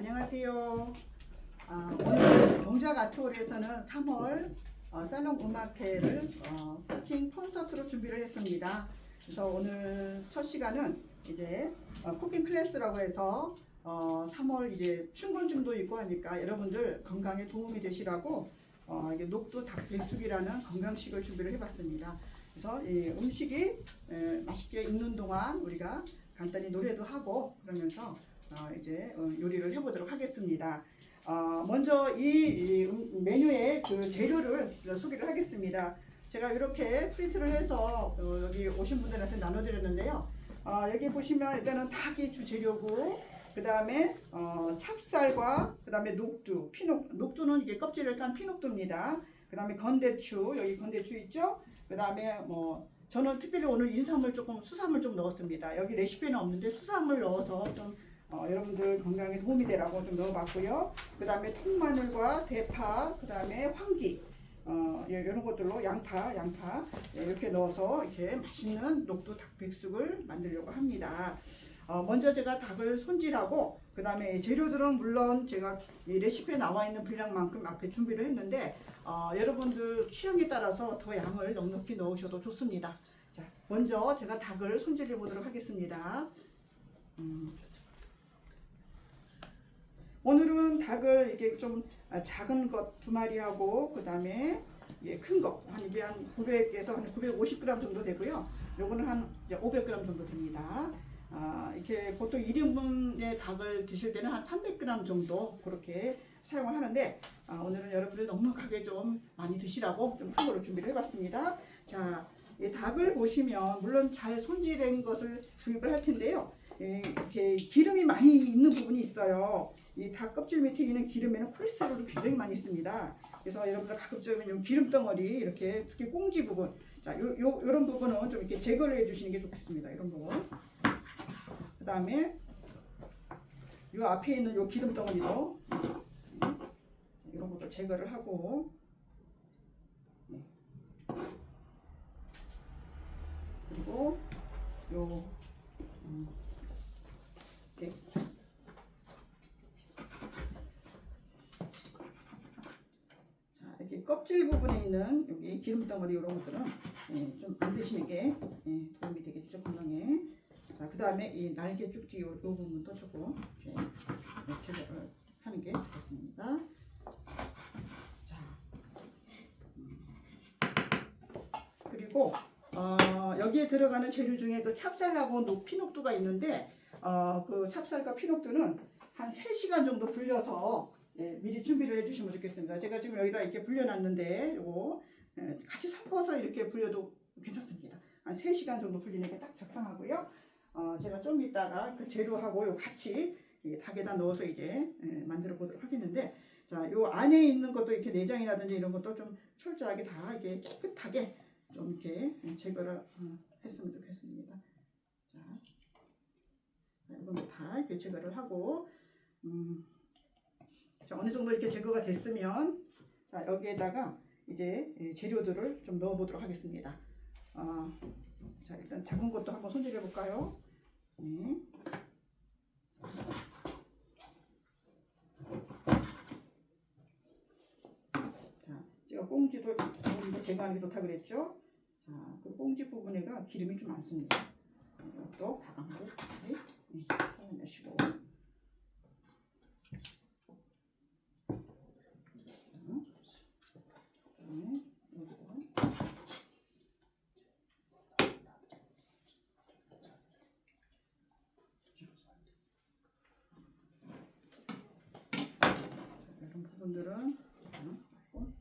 안녕하세요. 아, 오늘 동작 아트홀에서는 3월 어, 살롱 음악회를 어, 쿠킹 콘서트로 준비를 했습니다. 그래서 오늘 첫 시간은 이제 어, 쿠킹 클래스라고 해서 어, 3월 이제 춘곤증도 있고 하니까 여러분들 건강에 도움이 되시라고 어, 이게 녹두 닭백숙이라는 건강식을 준비를 해봤습니다. 그래서 이 음식이 에, 맛있게 익는 동안 우리가 간단히 노래도 하고 그러면서 어, 이제 어, 요리를 해보도록 하겠습니다. 어, 먼저 이, 이 음- 메뉴의 그 재료를 소개를 하겠습니다. 제가 이렇게 프린트를 해서 어, 여기 오신 분들한테 나눠드렸는데요. 어, 여기 보시면 일단은 닭이 주 재료고 그 다음에 어, 찹쌀과 그 다음에 녹두, 피녹, 녹두는 이게 껍질을 깐 피녹두입니다. 그 다음에 건대추, 여기 건대추 있죠? 그 다음에 뭐 저는 특별히 오늘 인삼을 조금 수삼을 좀 넣었습니다. 여기 레시피는 없는데 수삼을 넣어서 좀 어, 여러분들 건강에 도움이 되라고 좀 넣어봤고요. 그 다음에 통마늘과 대파, 그 다음에 황기, 어, 예, 이런 것들로 양파, 양파 예, 이렇게 넣어서 이렇게 맛있는 녹두 닭백숙을 만들려고 합니다. 어, 먼저 제가 닭을 손질하고 그 다음에 재료들은 물론 제가 이 레시피에 나와 있는 분량만큼 앞에 준비를 했는데 어, 여러분들 취향에 따라서 더 양을 넉넉히 넣으셔도 좋습니다. 자, 먼저 제가 닭을 손질해 보도록 하겠습니다. 음. 오늘은 닭을 이렇게 좀 아, 작은 것 두 마리하고 그 다음에 예, 큰 거, 한 이게 한 900에서 한 950g 정도 되고요. 요거는 한 이제 500g 정도 됩니다. 아, 이렇게 보통 1인분의 닭을 드실 때는 한 300g 정도 그렇게 사용을 하는데 아, 오늘은 여러분들 넉넉하게 좀 많이 드시라고 좀큰 거를 준비를 해봤습니다. 자, 이 닭을 보시면 물론 잘 손질된 것을 구입을 할 텐데요. 예, 이렇게 기름이 많이 있는 부분이 있어요. 이 닭 껍질 밑에 있는 기름에는 콜레스테롤이 굉장히 많이 있습니다. 그래서 여러분들 가급적이면 요 기름 덩어리 이렇게 특히 꽁지 부분, 자, 요, 요, 요런 부분은 좀 이렇게 제거를 해주시는 게 좋겠습니다. 이런 부분. 그 다음에 요 앞에 있는 요 기름 덩어리도 네, 이런 것도 제거를 하고 네. 그리고 요 음, 이렇게 자 이렇게 껍질 부분에 있는 여기 기름 덩어리 이런 것들은 예, 좀안 드시는 게 예, 도움이 되겠죠 건강에. 자, 그 다음에 이 날개 쭉지 요, 요 부분도 조금 이렇게 예, 제거를 하는 게 좋겠습니다. 자, 음. 그리고 어, 여기에 들어가는 재료 중에 그 찹쌀하고 녹 피녹두가 있는데 어, 그 찹쌀과 피녹두는 한 3시간 정도 불려서 예, 미리 준비를 해주시면 좋겠습니다. 제가 지금 여기다 이렇게 불려놨는데 요거 예, 같이 섞어서 이렇게 불려도 괜찮습니다. 한 3시간 정도 불리는 게 딱 적당하고요. 어, 제가 좀 이따가 그 재료하고 요 같이 이 닭에다 넣어서 이제 예, 만들어 보도록 하겠는데 자, 요 안에 있는 것도 이렇게 내장이라든지 이런 것도 좀 철저하게 다 이게 깨끗하게 좀 이렇게 제거를 어, 했으면 좋겠습니다. 자, 이건 다 이렇게 제거를 하고 음, 자, 어느 정도 이렇게 제거가 됐으면 자, 여기에다가 이제 예, 재료들을 좀 넣어 보도록 하겠습니다. 어, 자, 일단 작은 것도 한번 손질해 볼까요? 네. 자, 제가 꽁지도 제거하는 게 좋다 그랬죠? 자, 그 꽁지 부분에가 기름이 좀 많습니다. 이것도 과감하게 이렇게 네, 잘라내시고. 그다음에 여기도 이런 부분들은 음, 하고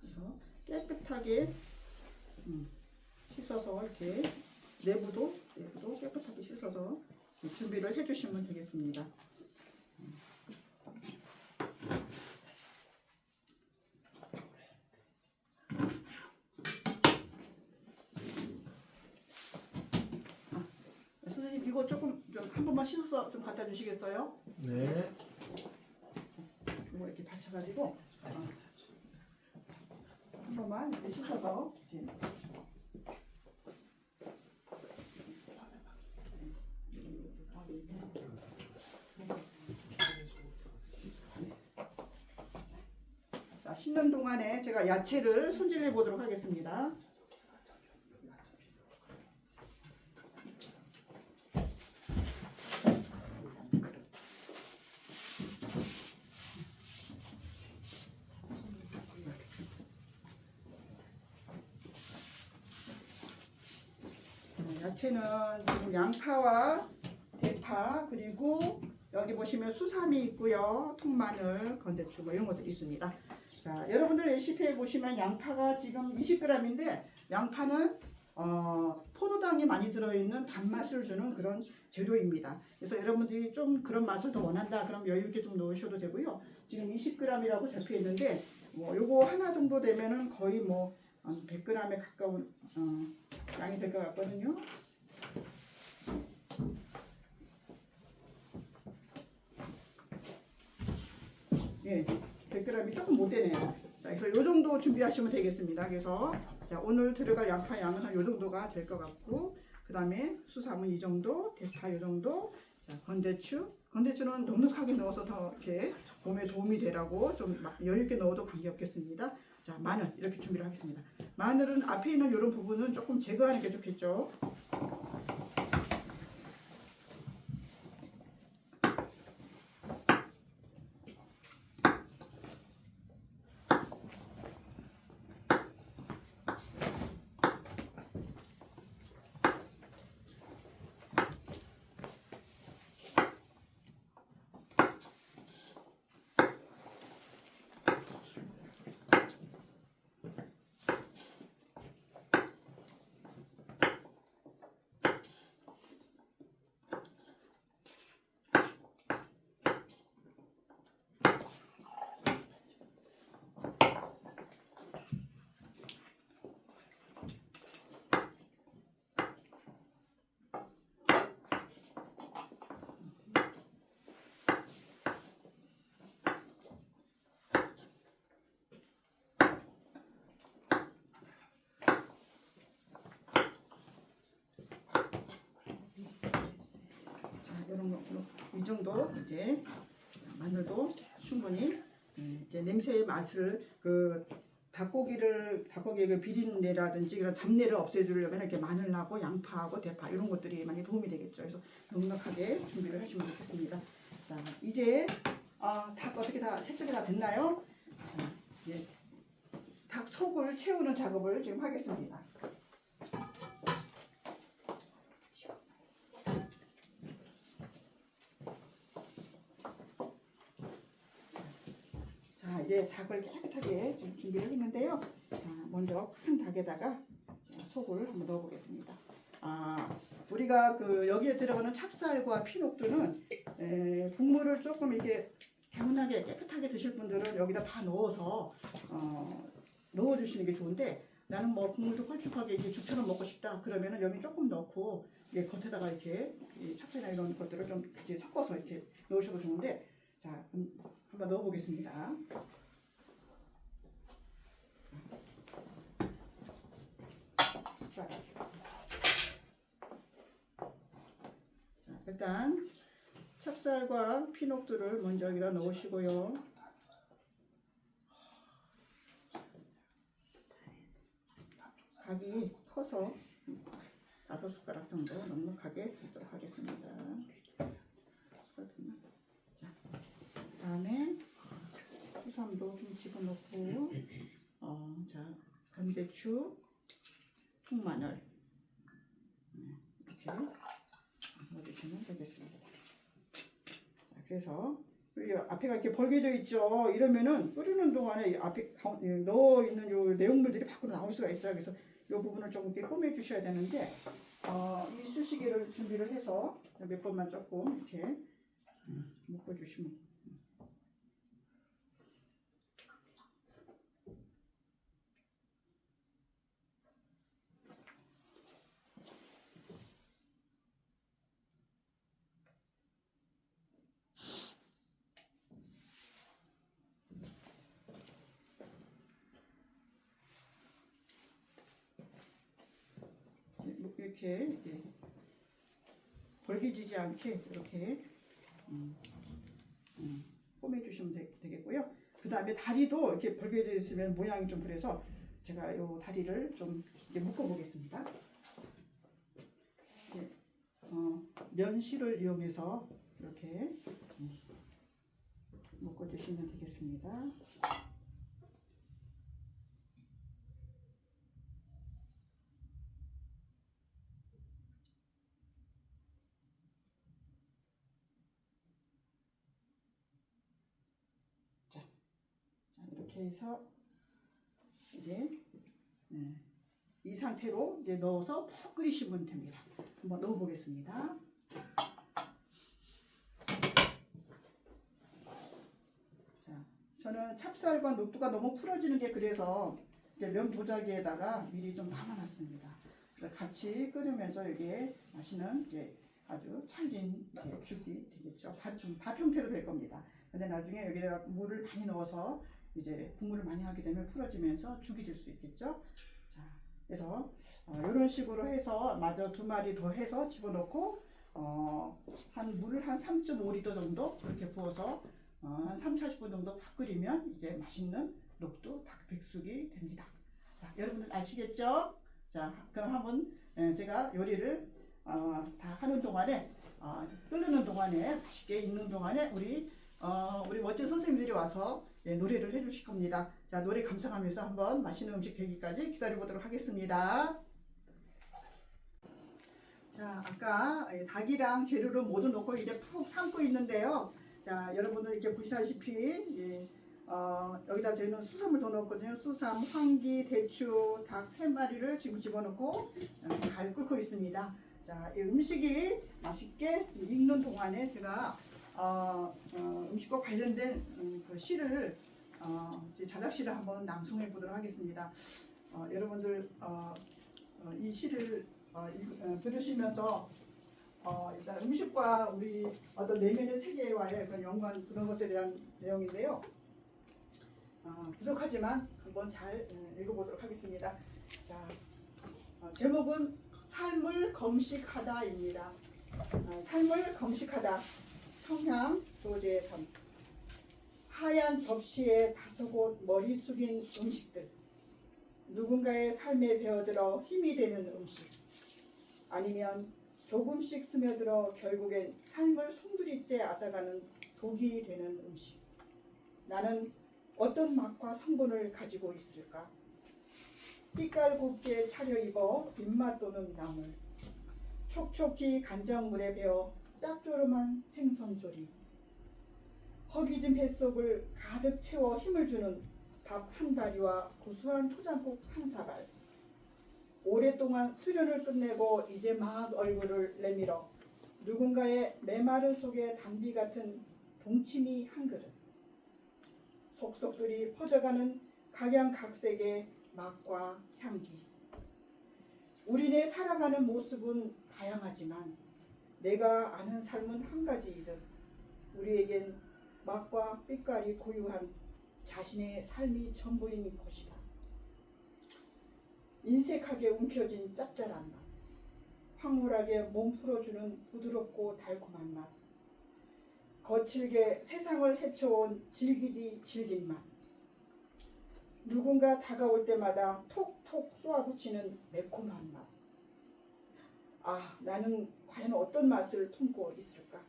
그래서 깨끗하게 음, 씻어서 이렇게 내부도 내부도 깨끗하게 씻어서 준비를 해주시면 되겠습니다. 선생님 이거 조금 좀 한 번만 씻어서 좀 갖다 주시겠어요? 네. 해가지고 어, 한 번만 이렇게 씻어서 자, 씻는 동안에 제가 야채를 손질해 보도록 하겠습니다. 음, 야채는 지금 양파와 대파 그리고 여기 보시면 수삼이 있고요. 통마늘, 건대추 뭐 이런 것들이 있습니다. 자, 여러분들 레시피에 보시면 양파가 지금 20g인데 양파는 어, 포도당이 많이 들어있는 단맛을 주는 그런 재료입니다. 그래서 여러분들이 좀 그런 맛을 더 원한다 그럼 여유 있게 좀 넣으셔도 되고요. 지금 20g이라고 적혀 있는데 뭐 요거 하나 정도 되면은 거의 뭐 100g에 가까운 어, 양이 될 것 같거든요. 예, 100g이 조금 못 되네요. 자, 그래서 요 정도 준비하시면 되겠습니다. 그래서 자, 오늘 들어갈 양파 양은 한요 정도가 될 것 같고 그 다음에 수삼은 이 정도, 대파 요 정도, 자, 건대추 건대추는 넉넉하게 넣어서 더 이렇게 몸에 도움이 되라고 좀막 여유 있게 넣어도 관계 없겠습니다. 자, 마늘 이렇게 준비를 하겠습니다. 마늘은 앞에 있는 이런 부분은 조금 제거하는 게 좋겠죠. 자, 이런 거, 이 정도 이제 마늘도 충분히 음, 이제 냄새의 맛을 그 닭고기를 닭고기의 그 비린내라든지 그런 잡내를 없애주려면 이렇게 마늘하고 양파하고 대파 이런 것들이 많이 도움이 되겠죠. 그래서 넉넉하게 준비를 하시면 좋겠습니다. 자, 이제 아, 닭 어떻게 다 세척이 다 됐나요? 자, 이제 닭 속을 채우는 작업을 지금 하겠습니다. 자 이제 닭을 깨끗하게 좀 준비를 했는데요. 자, 먼저 큰 닭에다가 자, 속을 한번 넣어보겠습니다. 아 우리가 그 여기에 들어가는 찹쌀과 피녹두는 에, 국물을 조금 이렇게 개운하게 깨끗하게 드실 분들은 여기다 다 넣어서 어, 넣어주시는 게 좋은데 나는 뭐 국물도 걸쭉하게 이제 죽처럼 먹고 싶다 그러면은 여기 조금 넣고 이게 겉에다가 이렇게 이 찹쌀이나 이런 것들을 좀 이제 섞어서 이렇게 넣으셔도 좋은데 자 그럼 한번 넣어보겠습니다. 일단 찹쌀과 피녹두를 먼저 여기다 넣으시고요. 닭이 커서 다섯 숟가락 정도 넉넉하게 넣도록 하겠습니다. 숟가락 됐나? 자, 다음에 수삼도 좀 집어넣고, 어, 자, 건대추, 통마늘 네, 이렇게 넣어주시면 되겠습니다. 자, 그래서 우리 앞에가 이렇게 벌게져 있죠. 이러면은 끓이는 동안에 이 앞에 넣어 있는 요 내용물들이 밖으로 나올 수가 있어요. 그래서 이 부분을 조금 이렇게 꼬매 주셔야 되는데 어, 이 수시개를 준비를 해서 몇 번만 조금 이렇게 음, 묶어 주시면 이렇게, 벌개지지 않게 이렇게 음, 음, 꿰매주시면 되, 되겠고요. 그 다음에 다리도 이렇게 벌개져 있으면 모양이 좀 그래서 제가 이 다리를 좀 묶어보겠습니다. 이렇게, 어, 면실을 이용해서 이렇게 음, 묶어주시면 되겠습니다. 자, 이렇게 해서 이제 네, 이 상태로 이제 넣어서 푹 끓이시면 됩니다. 한번 넣어보겠습니다. 자, 저는 찹쌀과 녹두가 너무 풀어지는 게 그래서 면 도자기에다가 미리 좀 담아놨습니다. 같이 끓으면서 이게 맛있는 이제 아주 찰진 이렇게 죽이 되겠죠. 밥, 좀밥 형태로 될 겁니다. 근데 나중에 여기다가 물을 많이 넣어서 이제 국물을 많이 하게 되면 풀어지면서 죽이 될 수 있겠죠. 자, 그래서 어, 이런 식으로 해서 마저 두 마리 더 해서 집어넣고 어, 한 물을 한 3.5리터 정도 그렇게 부어서 어, 한 3, 40분 정도 푹 끓이면 이제 맛있는 녹두 닭백숙이 됩니다. 자, 여러분들 아시겠죠? 자, 그럼 한번 예, 제가 요리를 어, 다 하는 동안에 어, 끓는 동안에 맛있게 익는 동안에 우리 어, 우리 멋진 선생님들이 와서 예, 노래를 해주실 겁니다. 자, 노래 감상하면서 한번 맛있는 음식 되기까지 기다려보도록 하겠습니다. 자, 아까 예, 닭이랑 재료를 모두 넣고 이제 푹 삶고 있는데요. 자, 여러분들 이렇게 보시다시피 예, 어, 여기다 저희는 수삼을 더 넣었거든요. 수삼, 황기, 대추, 닭 세 마리를 지금 집어넣고 어, 잘 끓고 있습니다. 자, 이 음식이 맛있게 좀 익는 동안에 제가 어, 어, 음식과 관련된 음, 그 시를 어, 제 자작시를 한번 낭송해 보도록 하겠습니다. 어, 여러분들 어, 어, 이 시를 어, 읽- 어, 들으시면서 어, 일단 음식과 우리 어떤 내면의 세계와의 그런 연관 그런 것에 대한 내용인데요. 어, 부족하지만 한번 잘 음, 읽어보도록 하겠습니다. 자, 어, 제목은 삶을 검식하다입니다. 어, 삶을 검식하다. 조제의 삶. 하얀 접시에 다소곳 머리 숙인 음식들. 누군가의 삶에 배어들어 힘이 되는 음식. 아니면 조금씩 스며들어 결국엔 삶을 송두리째 앗아가는 독이 되는 음식. 나는 어떤 맛과 성분을 가지고 있을까? 빛깔 곱게 차려입어 입맛 도는 나물. 촉촉히 간장물에 배어 짭조름한 생선조림. 허기진 뱃속을 가득 채워 힘을 주는 밥한 바리와 구수한 토장국 한 사발. 오랫동안 수련을 끝내고 이제 막 얼굴을 내밀어 누군가의 메마른 속에 단비 같은 동치미 한 그릇. 속속들이 퍼져가는 각양각색의 맛과 향기. 우리네 살아가는 모습은 다양하지만 내가 아는 삶은 한 가지이듯 우리에겐 맛과 빛깔이 고유한 자신의 삶이 전부인 것이다. 인색하게 움켜진 짭짤한 맛, 황홀하게 몸 풀어주는 부드럽고 달콤한 맛, 거칠게 세상을 헤쳐온 질기디 질긴 맛, 누군가 다가올 때마다 톡톡 쏘아붙이는 매콤한 맛. 아, 나는 과연 어떤 맛을 품고 있을까?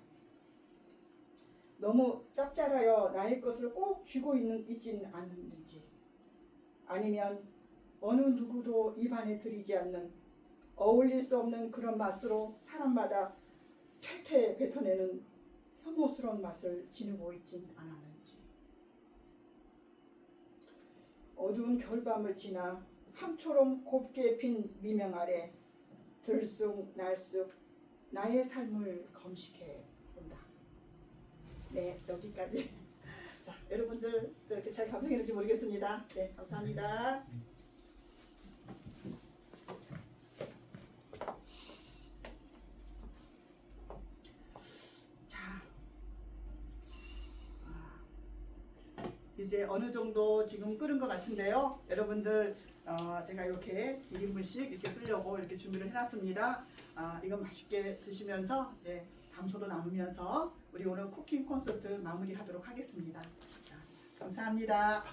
너무 짭짤하여 나의 것을 꼭 쥐고 있는 있진 않는지, 아니면 어느 누구도 입안에 들이지 않는 어울릴 수 없는 그런 맛으로 사람마다 퇴퇴 뱉어내는 혐오스러운 맛을 지니고 있진 않았는지. 어두운 겨울밤을 지나 함처럼 곱게 핀 미명 아래 들쑥 날쑥 나의 삶을 검식해 본다. 네, 여기까지. 자, 여러분들 이렇게 잘 감상했는지 모르겠습니다. 네, 감사합니다. 자, 아, 이제 어느 정도 지금 끓은 것 같은데요. 여러분들 어, 제가 이렇게 1인분씩 이렇게 뜨려고 이렇게 준비를 해놨습니다. 아, 이거 맛있게 드시면서 이제 담소도 나누면서 우리 오늘 쿠킹 콘서트 마무리하도록 하겠습니다. 자, 감사합니다.